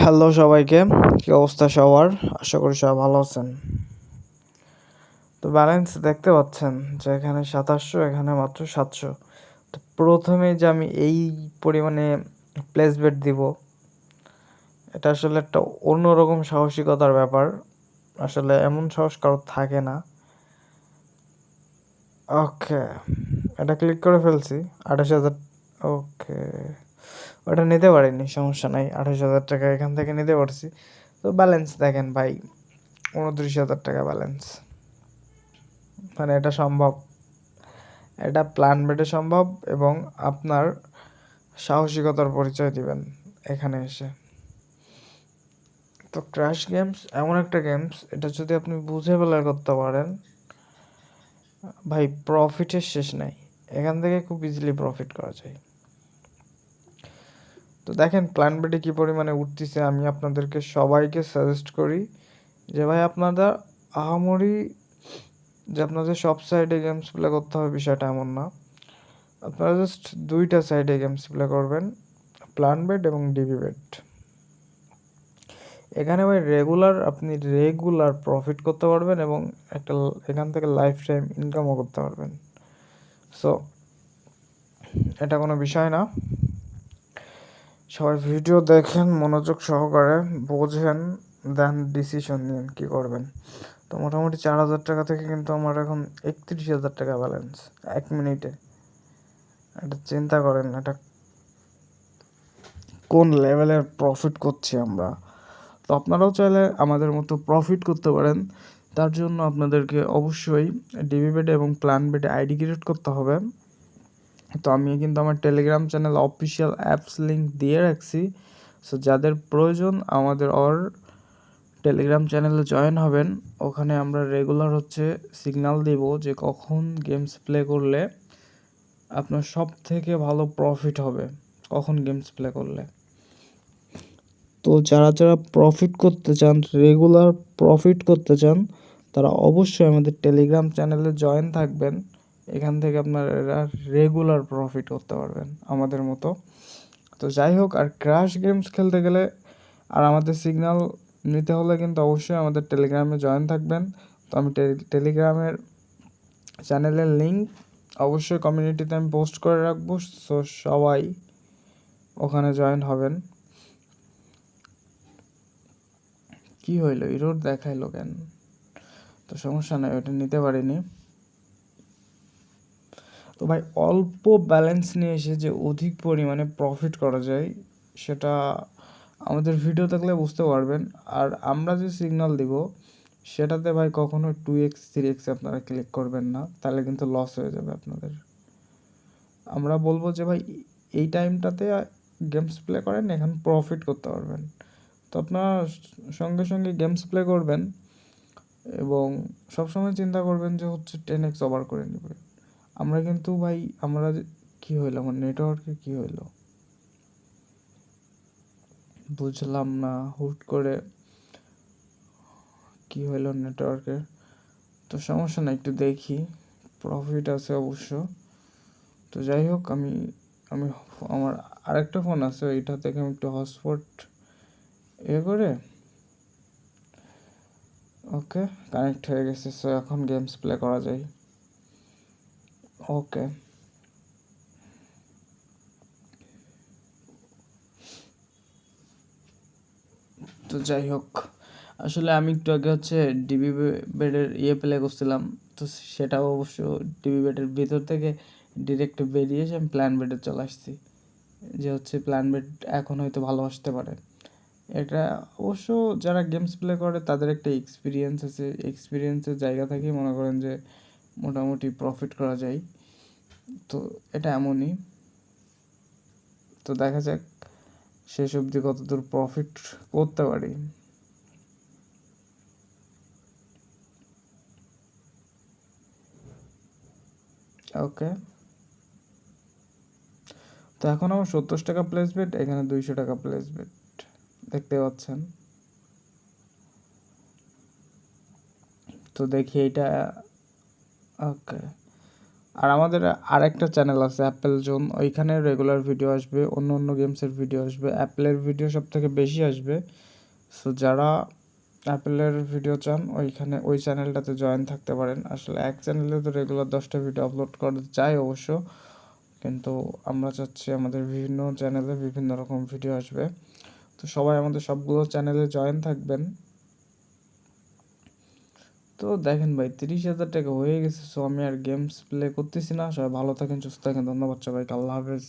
Hello সবাইকে, কি অবস্থা সবার? আশা করি সবাই ভালো আছেন। তো ব্যালেন্স দেখতে পাচ্ছেন যে এখানে সাতাশশো, এখানে মাত্র সাতশো। তো প্রথমে যে আমি এই পরিমাণে প্লেস বেট দিব, এটা আসলে একটা অন্যরকম সাহসিকতার ব্যাপার। আসলে এমন সাহস কারোর থাকে না। ওকে এটা ক্লিক করে ফেলছি, আঠাশ হাজার। ওকে ওটা নিতে পারিনি, সমস্যা নাই। আঠাশ হাজার টাকা এখান থেকে নিতে পারছি। তো ব্যালেন্স দেখেন ভাই, উনত্রিশ হাজার টাকা ব্যালেন্স মানে এটা সম্ভব। এটা প্ল্যান বেটে সম্ভব এবং আপনার সাহসিকতার পরিচয় দিবেন এখানে এসে। তো ক্র্যাশ গেমস এমন একটা গেমস এটা যদি আপনি বুঝে বেলার করতে পারেন, ভাই প্রফিটের শেষ নাই। এখান থেকে খুব ইজিলি প্রফিট করা যায়। তো দেখেন প্ল্যান বেটে কী পরিমাণে উঠতেছে, আমি আপনাদেরকে সবাইকে সাজেস্ট করি যে ভাই আপনারা আহামরি যে আপনাদের সব সাইডে গেমস প্লে করতে হবে বিষয়টা এমন না। আপনারা জাস্ট দুইটা সাইডে গেমস প্লে করবেন প্ল্যান বেড এবং ডিবি বেড এখানে ভাই রেগুলার আপনি রেগুলার প্রফিট করতে পারবেন এবং একটা এখান থেকে লাইফ টাইম ইনকামও করতে পারবেন। সো এটা কোনো বিষয় না। সবাই ভিডিও দেখেন, মনোযোগ সহকারে বোঝেন দেন ডিসিশন নিন কী করবেন। তো মোটামুটি চার হাজার টাকা থেকে কিন্তু আমার এখন একত্রিশ হাজার টাকা ব্যালেন্স এক মিনিটে। এটা চিন্তা করেন, এটা কোন লেভেলের প্রফিট করছি আমরা। তো আপনারাও চাইলে আমাদের মতো প্রফিট করতে পারেন। তার জন্য আপনাদেরকে অবশ্যই ডিবি বেডে এবং প্ল্যান বেডে আইডি ক্রিয়েট করতে হবে। তো আমি কিন্তু আমার Telegram channel official apps link দিয়ে রাখছি। সো যাদের প্রয়োজন আমাদের অর টেলিগ্রাম চ্যানেলে জয়েন হবেন, ওখানে আমরা রেগুলার হচ্ছে সিগনাল দেব যে কখন গেমস প্লে করলে আপনার সব থেকে ভালো প্রফিট হবে। কখন গেমস প্লে করলে। তো যারা যারা প্রফিট করতে চান রেগুলার প্রফিট করতে চান, তারা অবশ্যই আমাদের টেলিগ্রাম চ্যানেলে জয়েন থাকবেন। এখান থেকে আপনারা রেগুলার প্রফিট করতে পারবেন আমাদের মতো। তো যাই হোক, আর ক্র্যাশ গেমস খেলতে গেলে, আর আমাদের সিগন্যাল নিতে হলে কিন্তু অবশ্যই আমাদের টেলিগ্রামে জয়েন থাকবেন। তো আমি টেলিগ্রামের চ্যানেলের লিঙ্ক অবশ্যই কমিউনিটিতে আমি পোস্ট করে রাখব সো সবাই ওখানে জয়েন হবেন। কি হইল? ইরোড দেখাইলো কেন? তো সমস্যা নাই ওটা নিতে পারিনি। তো ভাই, অল্প ব্যালেন্স নিয়ে এসে যে অধিক পরিমাণে প্রফিট করা যায়, সেটা আমাদের ভিডিও থাকলে বুঝতে পারবেন। আর আমরা যে সিগনাল দিব, সেটাতে ভাই কখনো টু এক্স থ্রি এক্সে আপনারা ক্লিক করবেন না, তাহলে কিন্তু লস হয়ে যাবে আপনাদের। আমরা বলব যে ভাই, এই টাইমটাতে গেমস প্লে করেন, এখন প্রফিট করতে পারবেন। তো আপনারা সঙ্গে সঙ্গে গেমস প্লে করবেন এবং সবসময় চিন্তা করবেন যে হচ্ছে টেন এক্স ওভার করে নেবে। আমরা কিন্তু ভাই, আমরা কি হইল? আমার নেটওয়ার্কে কি হইল? বুঝলাম না, হুট করে কি হইল নেটওয়ার্কের তো সমস্যা না একটু দেখি। প্রফিট আছে অবশ্য। তো যাই হোক, আমি আমি আমার আরেকটা ফোন আছে ওইটা থেকে আমি একটু হটস্পট এ করে ওকে কানেক্ট হয়ে গেছে সো এখন গেমস প্লে করা যায়। ওকে তো যাই হোক, আসলে আমি একটু আগে হচ্ছে ডিবি বেডের ইয়ে প্লে করছিলাম, তো সেটাও অবশ্য ডিবি বেডের ভিতর থেকে ডিরেক্ট বেরিয়ে এসে আমি প্ল্যান বেডে চলে আসছি, যে হচ্ছে প্ল্যান বেড এখন হয়তো ভালো আসতে পারে। এটা অবশ্য যারা গেমস প্লে করে তাদের একটা এক্সপিরিয়েন্স আছে এক্সপিরিয়েন্সের জায়গা থেকেই মনে করেন যে মোটামুটি প্রফিট করা যায়। তো এটা এমনই। তো দেখা যাক শেষ অবধি কতদূর প্রফিট করতে পারি। ওকে তো এখন আমার সত্তর টাকা প্লেস বেট এখানে দুইশো টাকা প্লেস বেট দেখতে পাচ্ছেন। তো দেখি এটা ওকে আর আমাদের আরেকটা চ্যানেল আছে অ্যাপেল জোন ওইখানে রেগুলার ভিডিও আসবে, অন্য অন্য গেমসের ভিডিও আসবে। অ্যাপেলের ভিডিও সব থেকে বেশি আসবে। সো যারা অ্যাপেলের ভিডিও চান, ওইখানে ওই চ্যানেলটাতে জয়েন থাকতে পারেন। আসলে এক চ্যানেলে তো রেগুলার দশটা ভিডিও আপলোড করতে চাই অবশ্য। কিন্তু আমরা চাচ্ছি আমাদের বিভিন্ন চ্যানেলে বিভিন্ন রকম ভিডিও আসবে। তো সবাই আমাদের সবগুলো চ্যানেলে জয়েন থাকবেন। তো দেখেন ভাই, তিরিশ হাজার টাকা হয়ে গেছে সো আমি আর গেমস প্লে করতেছি না। সবাই ভালো থাকেন, সুস্থ থাকেন। ধন্যবাদ সবাইকে, আল্লাহ হাফেজ।